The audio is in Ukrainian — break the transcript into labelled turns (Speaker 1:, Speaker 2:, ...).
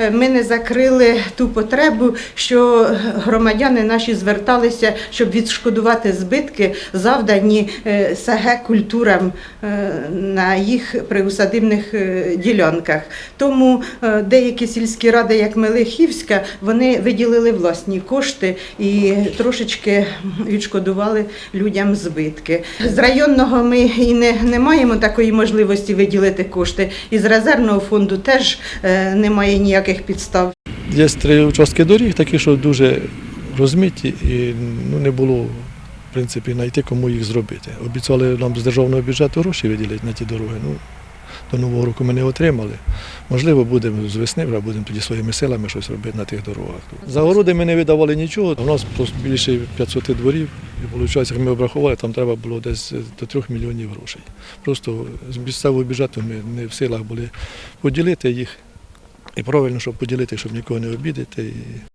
Speaker 1: е, ми не закрили ту потребу, що громадяни наші зверталися, щоб відшкодувати збитки, завдані е, СГ культурам е, на їх приусадибних е, ділянках. Тому деякі сільські ради, як Мелихівська, вони виділили власні кошти і трошечки відшкодували людям збитки. З районного ми і не, не маємо такої можливості виділити кошти. І з резервного фонду теж немає ніяких підстав.
Speaker 2: Є три участки доріг, такі, що дуже розмиті, і ну, не було в принципі знайти, кому їх зробити. Обіцяли нам з державного бюджету гроші виділити на ті дороги. Ну, до Нового року ми не отримали. Можливо, будемо з весни, вже будемо тоді своїми силами щось робити на тих дорогах. За городи ми не видавали нічого. У нас більше 500 дворів. І виходить, як ми обрахували, там треба було десь до 3 мільйонів грошей. Просто з місцевого бюджету ми не в силах були поділити їх. І правильно, щоб поділити, щоб нікого не обідати. І